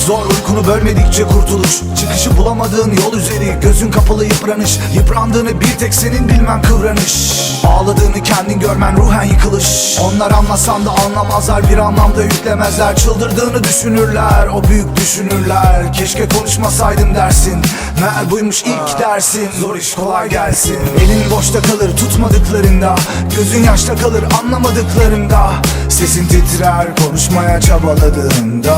zor uykunu bölmedikçe kurtuluş. Çıkışı bulamadığın yol üzeri Gözün kapalı yıpranış. Yıprandığını bir tek senin bilmen kıvranış Ağladığını kendin görmen ruhen yıkılış. Onlar anlasan da anlamazlar Bir anlamda yüklemezler. Çıldırdığını düşünürler O büyük düşünürler. Keşke konuşmasaydım dersin. Meğer buymuş ilk dersin. Zor iş kolay gelsin. Elin boşta kalır tutmadıklarında. Gözün yaşta kalır anlamadıklarında. Sesin titrer konuşmaya çabaladığında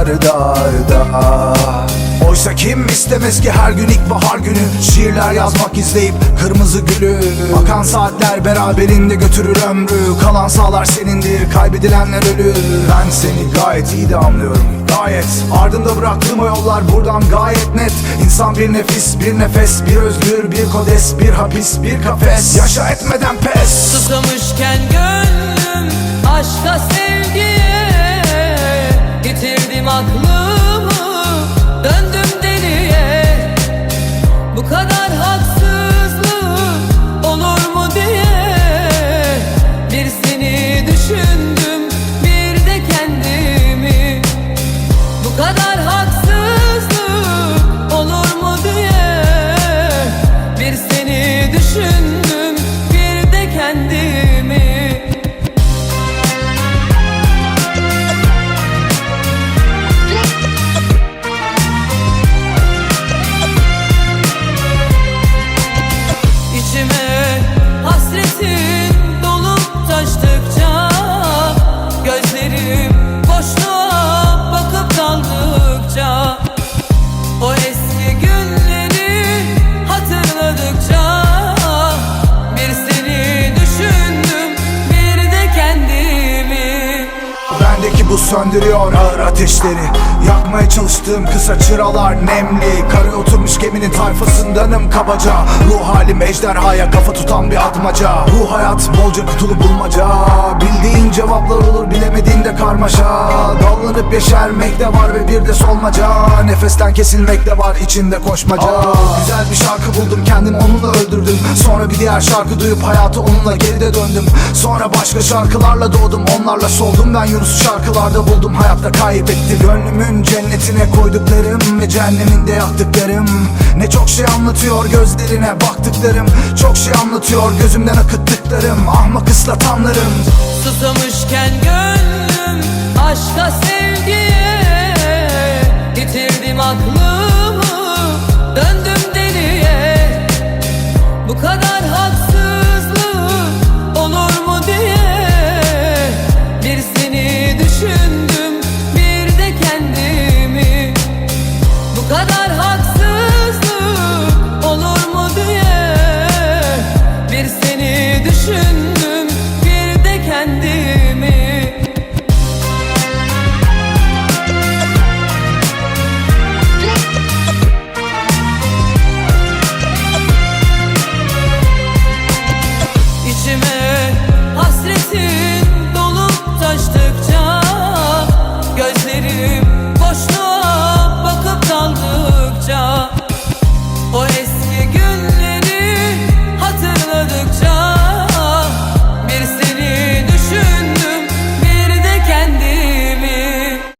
Dar dar dar Oysa kim istemez ki her gün ilkbahar günü? Şiirler yazmak izleyip kırmızı gülü. Akan saatler beraberinde götürür ömrü. Kalan sağlar senindir kaybedilenler ölür Ben seni gayet iyi de anlıyorum Gayet. Ardında bıraktığım o yollar buradan gayet net. İnsan bir nefis bir nefes bir özgür bir kodes Bir hapis bir kafes. Yaşa etmeden pes. Susamışken gönlüm aşka sevgiye Yitirdim aklımı что söndürüyor ağır ateşleri. Yakmaya çalıştığım kısa çıralar nemli. Karaya oturmuş geminin tayfasındanım kabaca. Ruh halim ejderhaya kafa tutan bir atmaca. Bu hayat bolca kutulu bulmaca. Bildiğin cevaplar olur bilemediğin de karmaşa. Dallanıp yeşermek de var ve bir de solmaca. Nefesten kesilmek de var içinde koşmaca. Güzel bir şarkı buldum kendimi onunla öldürdüm. Sonra bir diğer şarkı duyup hayatı onunla geride döndüm. Sonra başka şarkılarla doğdum onlarla soldum Ben Yunus'u şarkılarda buldum hayatta kaybetti Gönlümün cennetine koyduklarım ve cehenneminde yaktıklarım. Ne çok şey anlatıyor gözlerine baktıklarım. Çok şey anlatıyor gözümden akıttıklarım. Ahmak ıslatanlarım. Susamışken gönlüm aşka sevgiye